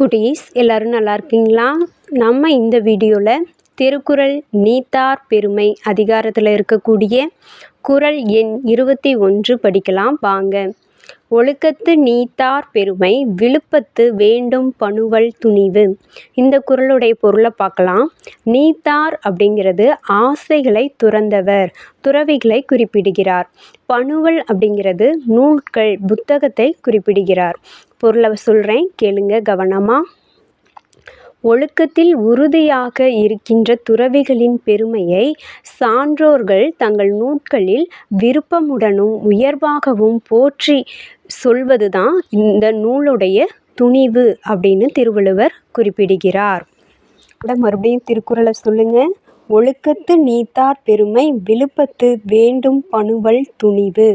குட்டீஸ் எல்லோரும் நல்லா இருக்கீங்களா? நம்ம இந்த வீடியோவில் திருக்குறள் நீத்தார் பெருமை அதிகாரத்தில் இருக்கக்கூடிய குறள் எண் இருபத்தி ஒன்று படிக்கலாம். வாங்க. ஒழுக்கத்து நீத்தார் பெருமை விழுப்பத்து வேண்டும் பணுவல் துணிவு. இந்த குறளுடைய பொருளை பார்க்கலாம். நீத்தார் அப்படிங்கிறது ஆசைகளை துறந்தவர் துறவிகளை குறிப்பிடுகிறார். பணுவல் அப்படிங்கிறது நூல்கள் புத்தகத்தை குறிப்பிடுகிறார். பொருளை சொல்கிறேன் கேளுங்க கவனமாக ஒழுக்கத்தில் உறுதியாக இருக்கின்ற துறவிகளின் பெருமையை சான்றோர்கள் தங்கள் நூல்களில் விருப்பமுடனும் உயர்வாகவும் போற்றி சொல்வது தான் இந்த நூலுடைய துணிவு அப்படின்னு திருவள்ளுவர் குறிப்பிடுகிறார். மறுபடியும் திருக்குறளை சொல்லுங்க. ஒழுக்கத்து நீத்தார் பெருமை விழுப்பத்து வேண்டும் பணுவல் துணிவு.